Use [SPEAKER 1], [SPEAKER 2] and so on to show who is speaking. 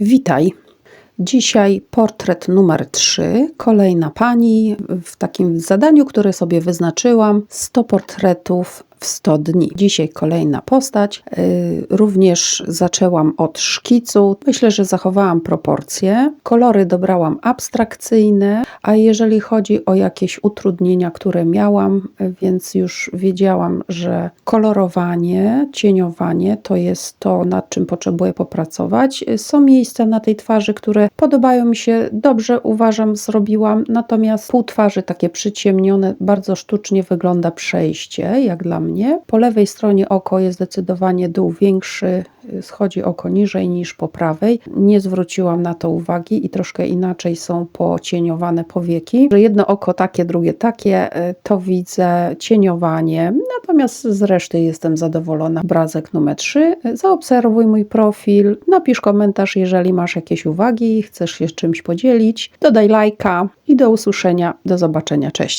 [SPEAKER 1] Witaj. Dzisiaj portret numer 3, kolejna pani w takim zadaniu, które sobie wyznaczyłam 100 portretów w 100 dni. Dzisiaj kolejna postać. Yy, również zaczęłam od szkicu. Myślę, że zachowałam proporcje. Kolory dobrałam abstrakcyjne, a jeżeli chodzi o jakieś utrudnienia, które miałam, więc już wiedziałam, że kolorowanie, cieniowanie to jest to, nad czym potrzebuję popracować. Są miejsca na tej twarzy, które podobają mi się, dobrze uważam, zrobiłam, natomiast pół twarzy takie przyciemnione, bardzo sztucznie wygląda przejście, jak dla mnie. Po lewej stronie oko jest zdecydowanie dół większy, y, schodzi oko niżej niż po prawej. Nie zwróciłam na to uwagi i troszkę inaczej są pocieniowane powieki. Że jedno oko takie, drugie takie, y, to widzę cieniowanie, natomiast z reszty jestem zadowolona. Obrazek numer 3. Zaobserwuj mój profil, napisz komentarz, jeżeli masz jakieś uwagi, chcesz się z czymś podzielić. Dodaj lajka i do usłyszenia, do zobaczenia, cześć.